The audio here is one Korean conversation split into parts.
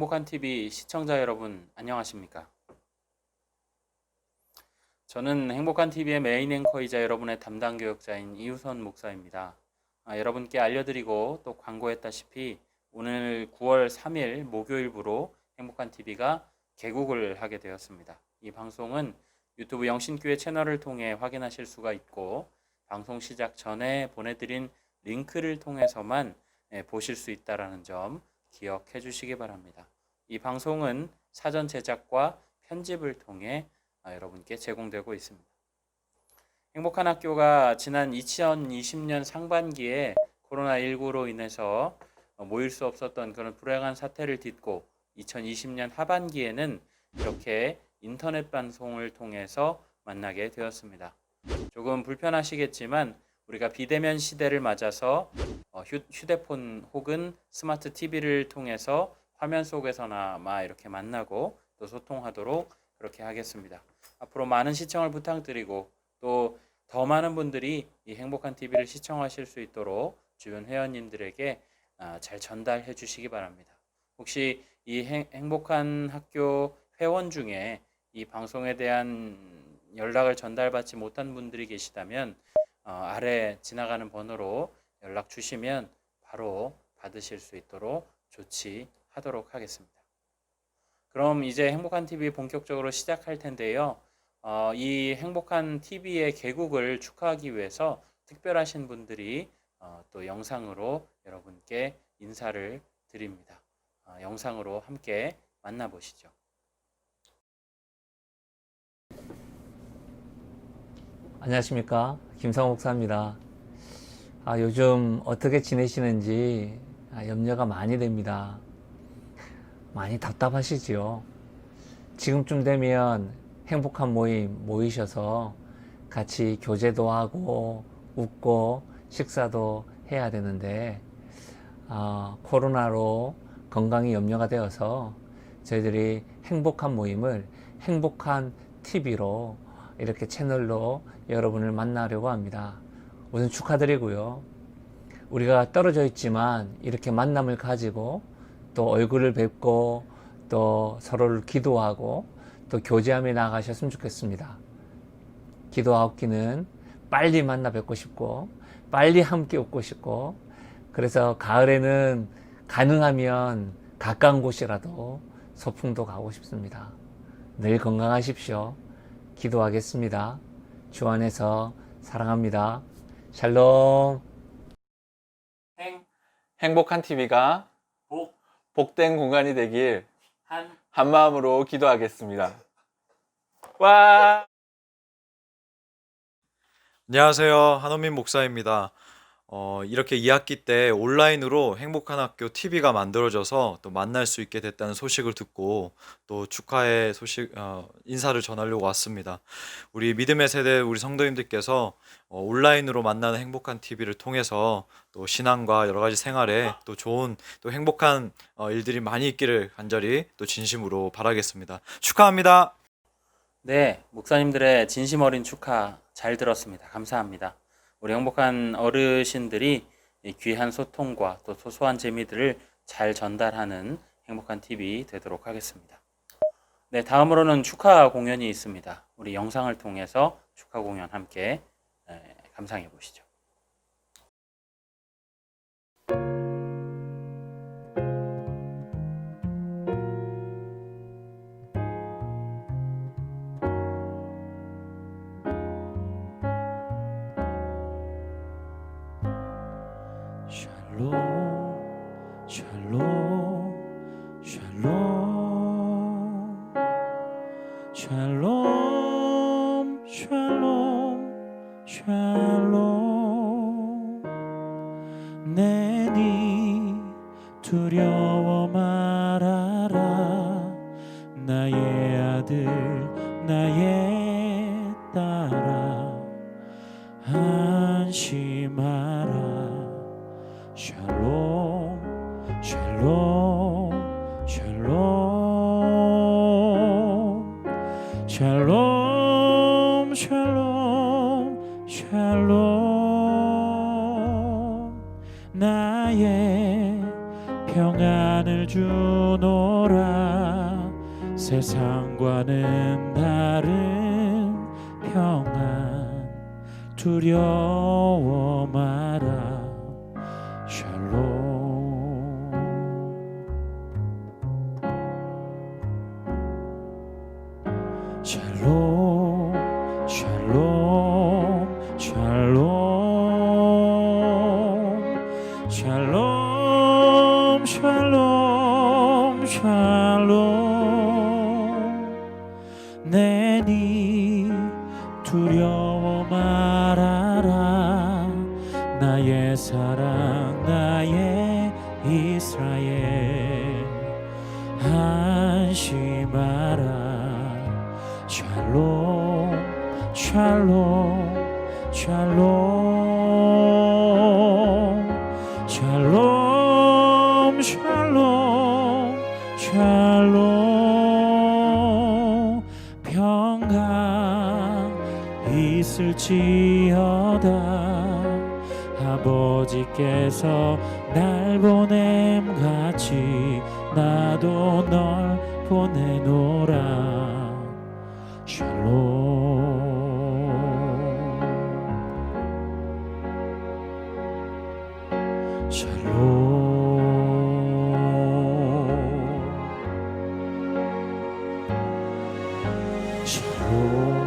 행복한 TV 시청자 여러분 안녕하십니까? 저는 행복한 TV의 메인 앵커이자 여러분의 담당 교역자인 이우선 목사입니다. 아, 여러분께 알려드리고 또 광고했다시피 오늘 9월 3일 목요일부로 행복한 TV가 개국을 하게 되었습니다. 이 방송은 유튜브 영신교회 채널을 통해 확인하실 수가 있고 방송 시작 전에 보내드린 링크를 통해서만 예, 보실 수 있다라는 점 기억해 주시기 바랍니다. 이 방송은 사전 제작과 편집을 통해 아, 여러분께 제공되고 있습니다. 행복한 학교가 지난 2020년 상반기에 코로나19로 인해서 어, 모일 수 없었던 그런 불행한 사태를 딛고 2020년 하반기에는 이렇게 인터넷 방송을 통해서 만나게 되었습니다. 조금 불편하시겠지만 우리가 비대면 시대를 맞아서 어, 휴, 휴대폰 혹은 스마트 TV를 통해서 화면 속에서나마 이렇게 만나고 또 소통하도록 그렇게 하겠습니다. 앞으로 많은 시청을 부탁드리고 또 더 많은 분들이 이 행복한 TV를 시청하실 수 있도록 주변 회원님들에게 아, 잘 전달해 주시기 바랍니다. 혹시 이 행, 행복한 학교 회원 중에 이 방송에 대한 연락을 전달받지 못한 분들이 계시다면 어, 아래 지나가는 번호로 연락 주시면 바로 받으실 수 있도록 조치하도록 하겠습니다. 그럼 이제 행복한 TV 본격적으로 시작할 텐데요. 어, 이 행복한 TV의 개국을 축하하기 위해서 특별하신 분들이 어, 또 영상으로 여러분께 인사를 드립니다. 어, 영상으로 함께 만나보시죠. 안녕하십니까 김상호 목사입니다. 아, 요즘 어떻게 지내시는지 아, 염려가 많이 됩니다. 많이 답답하시지요. 지금쯤 되면 행복한 모임 모이셔서 같이 교제도 하고 웃고 식사도 해야 되는데 아, 코로나로 건강이 염려가 되어서 저희들이 행복한 모임을 행복한 TV로 이렇게 채널로 여러분을 만나려고 합니다. 우선 축하드리고요. 우리가 떨어져 있지만 이렇게 만남을 가지고 또 얼굴을 뵙고 또 서로를 기도하고 또 교제하며 나가셨으면 좋겠습니다. 기도하옵기는 빨리 만나 뵙고 싶고 빨리 함께 웃고 싶고 그래서 가을에는 가능하면 가까운 곳이라도 소풍도 가고 싶습니다. 늘 건강하십시오. 기도하겠습니다. 주 안에서 사랑합니다. 샬롬. 행, 행복한 TV가 복, 복된 공간이 되길 한, 한 마음으로 기도하겠습니다. 와! 안녕하세요. 한원민 목사입니다. 어, 이렇게 2학기 때 온라인으로 행복한 학교 TV가 만들어져서 또 만날 수 있게 됐다는 소식을 듣고 또 축하의 소식, 어, 인사를 전하려고 왔습니다. 우리 믿음의 세대 우리 성도님들께서 어, 온라인으로 만나는 행복한 TV를 통해서 또 신앙과 여러 가지 생활에 또 좋은 또 행복한 어, 일들이 많이 있기를 간절히 또 진심으로 바라겠습니다. 축하합니다. 네, 목사님들의 진심 어린 축하 잘 들었습니다. 감사합니다. 우리 행복한 어르신들이 이 귀한 소통과 또 소소한 재미들을 잘 전달하는 행복한 TV 되도록 하겠습니다. 네, 다음으로는 축하 공연이 있습니다. 우리 영상을 통해서 축하 공연 함께 에, 감상해 보시죠. 샬롬 샬롬 샬롬 샬롬 샬롬 샬롬. 내니 두려워 말아라. 나의 아들 나의 딸아. 안심하라 샬롬 샬롬 샬롬. 샬롬 샬롬 샬롬. 나의 평안을 주노라. 세상과는 다른 평안. 두려워 마라 내니 두려워 말아라. 나의 사랑 나의 이스라엘. 안심하라. 샬롬 샬롬 샬롬 샬롬 샬롬 샬롬 있을지어다. 아버지께서 날 보냄 같이 나도 널 보내노라. 샬롬. 샬롬. 샬롬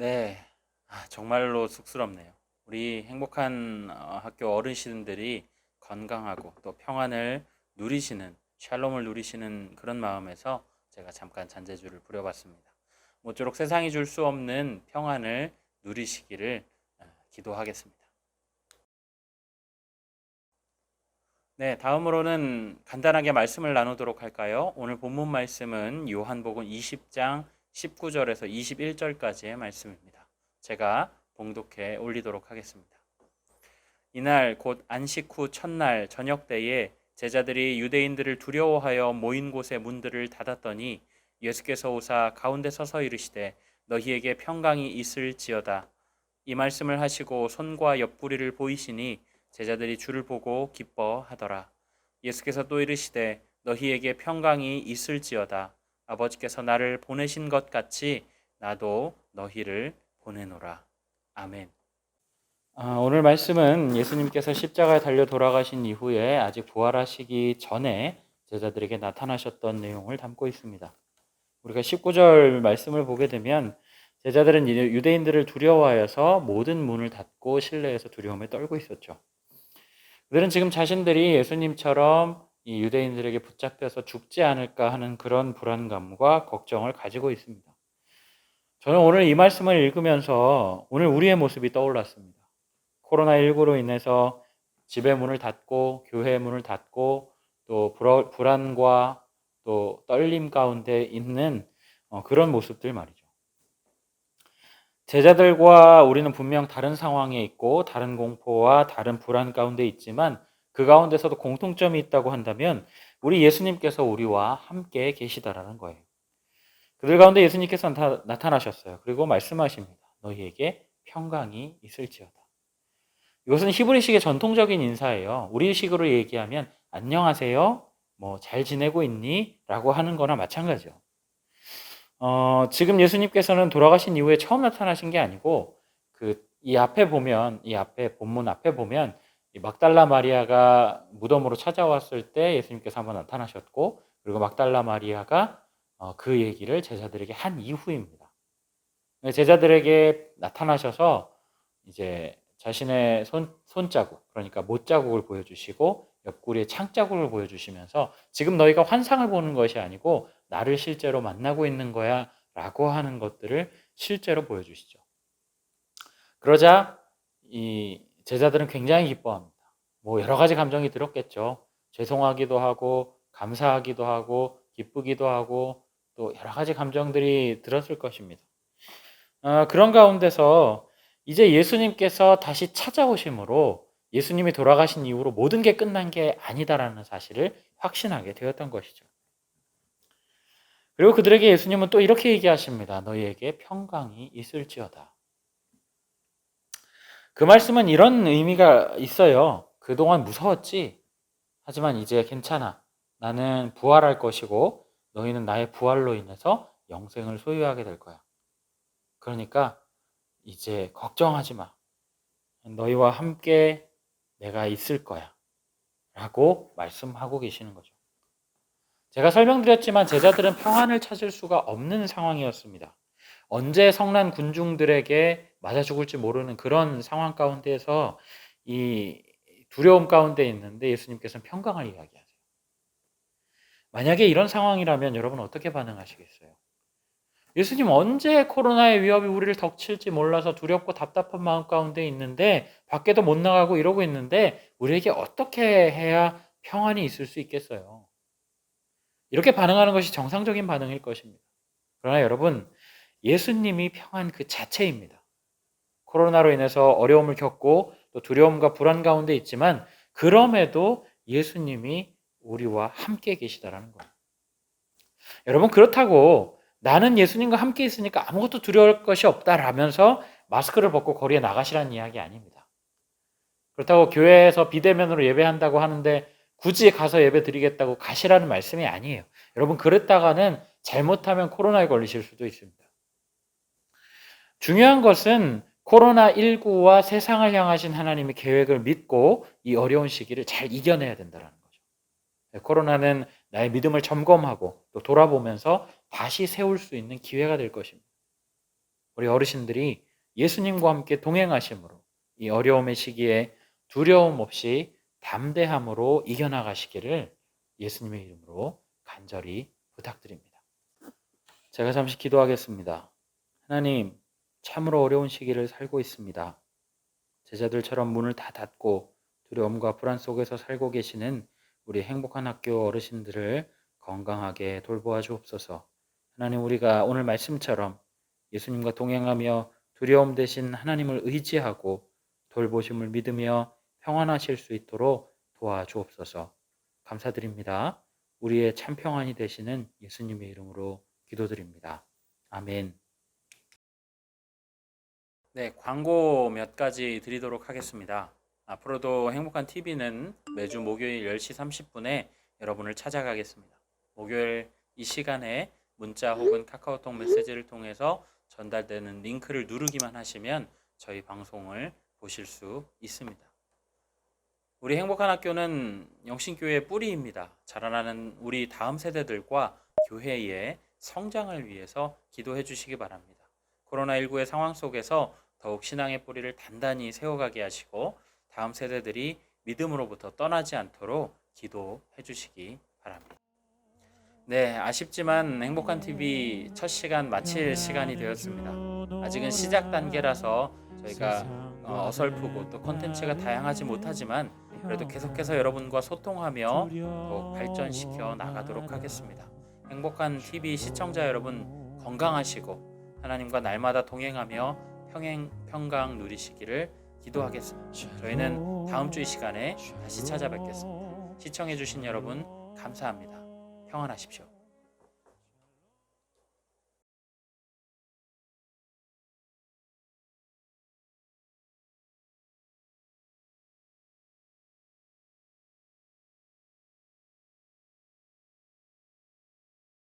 네, 아, 정말로 쑥스럽네요. 우리 행복한 어, 학교 어르신들이 건강하고 또 평안을 누리시는 샬롬을 누리시는 그런 마음에서 제가 잠깐 잔재주를 부려봤습니다. 모쪼록 세상이 줄 수 없는 평안을 누리시기를 어, 기도하겠습니다. 네, 다음으로는 간단하게 말씀을 나누도록 할까요? 오늘 본문 말씀은 요한복음 20장 19절에서 21절까지의 말씀입니다. 제가 봉독해 올리도록 하겠습니다. 이날 곧 안식 후 첫날 저녁 때에 제자들이 유대인들을 두려워하여 모인 곳의 문들을 닫았더니 예수께서 오사 가운데 서서 이르시되 너희에게 평강이 있을지어다. 이 말씀을 하시고 손과 옆구리를 보이시니 제자들이 주를 보고 기뻐하더라. 예수께서 또 이르시되 너희에게 평강이 있을지어다. 아버지께서 나를 보내신 것 같이 나도 너희를 보내노라. 아멘. 아, 오늘 말씀은 예수님께서 십자가에 달려 돌아가신 이후에 아직 부활하시기 전에 제자들에게 나타나셨던 내용을 담고 있습니다. 우리가 19절 말씀을 보게 되면 제자들은 유대인들을 두려워하여서 모든 문을 닫고 실내에서 두려움에 떨고 있었죠. 그들은 지금 자신들이 예수님처럼 이 유대인들에게 붙잡혀서 죽지 않을까 하는 그런 불안감과 걱정을 가지고 있습니다. 저는 오늘 이 말씀을 읽으면서 오늘 우리의 모습이 떠올랐습니다. 코로나19로 인해서 집의 문을 닫고 교회의 문을 닫고 또 불안과 또 떨림 가운데 있는 어, 그런 모습들 말이죠. 제자들과 우리는 분명 다른 상황에 있고 다른 공포와 다른 불안 가운데 있지만 그 가운데서도 공통점이 있다고 한다면 우리 예수님께서 우리와 함께 계시다라는 거예요. 그들 가운데 예수님께서 나타- 나타나셨어요. 그리고 말씀하십니다. 너희에게 평강이 있을지어다. 이것은 히브리식의 전통적인 인사예요. 우리식으로 얘기하면 안녕하세요. 뭐 잘 지내고 있니? 라고 하는 거나 마찬가지죠. 어, 지금 예수님께서는 돌아가신 이후에 처음 나타나신 게 아니고 그 이 앞에 보면 이 앞에 본문 앞에 보면 이 막달라 마리아가 무덤으로 찾아왔을 때 예수님께서 한번 나타나셨고 그리고 막달라 마리아가 어, 그 얘기를 제자들에게 한 이후입니다. 제자들에게 나타나셔서 이제 자신의 손, 손자국, 그러니까 못자국을 보여주시고 옆구리에 창자국을 보여주시면서 지금 너희가 환상을 보는 것이 아니고 나를 실제로 만나고 있는 거야 라고 하는 것들을 실제로 보여주시죠. 그러자 이 제자들은 굉장히 기뻐합니다. 뭐 여러 가지 감정이 들었겠죠. 죄송하기도 하고 감사하기도 하고 기쁘기도 하고 또 여러 가지 감정들이 들었을 것입니다. 아, 그런 가운데서 이제 예수님께서 다시 찾아오심으로 예수님이 돌아가신 이후로 모든 게 끝난 게 아니다라는 사실을 확신하게 되었던 것이죠. 그리고 그들에게 예수님은 또 이렇게 얘기하십니다. 너희에게 평강이 있을지어다. 그 말씀은 이런 의미가 있어요. 그동안 무서웠지. 하지만 이제 괜찮아. 나는 부활할 것이고 너희는 나의 부활로 인해서 영생을 소유하게 될 거야. 그러니까 이제 걱정하지 마. 너희와 함께 내가 있을 거야. 라고 말씀하고 계시는 거죠. 제가 설명드렸지만 제자들은 평안을 찾을 수가 없는 상황이었습니다. 언제 성난 군중들에게 맞아 죽을지 모르는 그런 상황 가운데에서 이 두려움 가운데 있는데 예수님께서는 평강을 이야기하세요. 만약에 이런 상황이라면 여러분 어떻게 반응하시겠어요? 예수님 언제 코로나의 위협이 우리를 덮칠지 몰라서 두렵고 답답한 마음 가운데 있는데 밖에도 못 나가고 이러고 있는데 우리에게 어떻게 해야 평안이 있을 수 있겠어요? 이렇게 반응하는 것이 정상적인 반응일 것입니다. 그러나 여러분, 예수님이 평안 그 자체입니다. 코로나로 인해서 어려움을 겪고 또 두려움과 불안 가운데 있지만 그럼에도 예수님이 우리와 함께 계시다라는 거예요. 여러분 그렇다고 나는 예수님과 함께 있으니까 아무것도 두려울 것이 없다라면서 마스크를 벗고 거리에 나가시라는 이야기 아닙니다. 그렇다고 교회에서 비대면으로 예배한다고 하는데 굳이 가서 예배 드리겠다고 가시라는 말씀이 아니에요. 여러분 그랬다가는 잘못하면 코로나에 걸리실 수도 있습니다. 중요한 것은 코로나19와 세상을 향하신 하나님의 계획을 믿고 이 어려운 시기를 잘 이겨내야 된다는 거죠. 네, 코로나는 나의 믿음을 점검하고 또 돌아보면서 다시 세울 수 있는 기회가 될 것입니다. 우리 어르신들이 예수님과 함께 동행하심으로 이 어려움의 시기에 두려움 없이 담대함으로 이겨나가시기를 예수님의 이름으로 간절히 부탁드립니다. 제가 잠시 기도하겠습니다. 하나님, 참으로 어려운 시기를 살고 있습니다. 제자들처럼 문을 다 닫고 두려움과 불안 속에서 살고 계시는 우리 행복한 학교 어르신들을 건강하게 돌보아 주옵소서. 하나님 우리가 오늘 말씀처럼 예수님과 동행하며 두려움 대신 하나님을 의지하고 돌보심을 믿으며 평안하실 수 있도록 도와주옵소서. 감사드립니다. 우리의 참 평안이 되시는 예수님의 이름으로 기도드립니다. 아멘. 네, 광고 몇 가지 드리도록 하겠습니다. 앞으로도 행복한 TV는 매주 목요일 10시 30분에 여러분을 찾아가겠습니다. 목요일 이 시간에 문자 혹은 카카오톡 메시지를 통해서 전달되는 링크를 누르기만 하시면 저희 방송을 보실 수 있습니다. 우리 행복한 학교는 영신교회의 뿌리입니다. 자라나는 우리 다음 세대들과 교회의 성장을 위해서 기도해 주시기 바랍니다. 코로나19의 상황 속에서 더욱 신앙의 뿌리를 단단히 세워가게 하시고 다음 세대들이 믿음으로부터 떠나지 않도록 기도해 주시기 바랍니다. 네, 아쉽지만 행복한 TV 첫 시간 마칠 시간이 되었습니다. 아직은 시작 단계라서 저희가 어, 어설프고 또 컨텐츠가 다양하지 못하지만 그래도 계속해서 여러분과 소통하며 더욱 발전시켜 나가도록 하겠습니다. 행복한 TV 시청자 여러분 건강하시고 하나님과 날마다 동행하며 평행 평강 누리시기를 기도하겠습니다. 저희는 다음 주 이 시간에 다시 찾아뵙겠습니다. 시청해 주신 여러분 감사합니다. 평안하십시오.